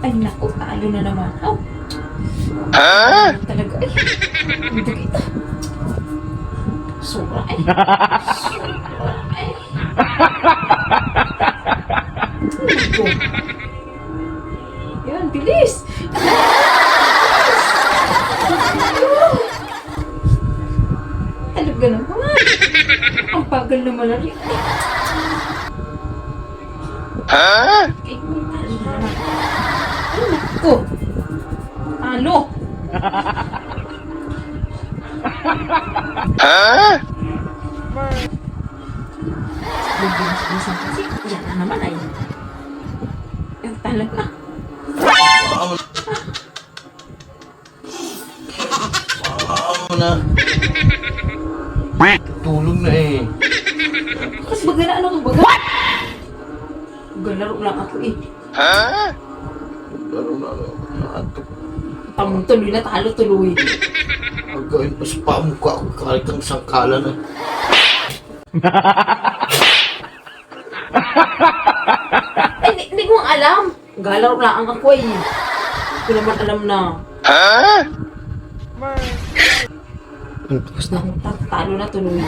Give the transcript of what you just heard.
Ay, naku, talo na naman. Oh. Ha? Talaga, ay. Hindi kita. Sobra, ay. Sobra, ay. Go. Yan, bilis. Talaga naman. Ang bagal naman na rin. Ha? Ay, talo naku. Ano? Bibilis-bilisan kasi. Yan na naman ay. Yan talaga. Ano na? Tulog na eh. Kasi baga na ano to baga? What? Galaro lang ako eh. Ano na Tamong tuloy na talo tuloy. Ang gawin pa sa pamukha ko kahit ang sangkala na. Ay, hindi, ko alam. Galaro lang ako eh. Hindi ko naman alam na. Tapos na. Talo na tuloy.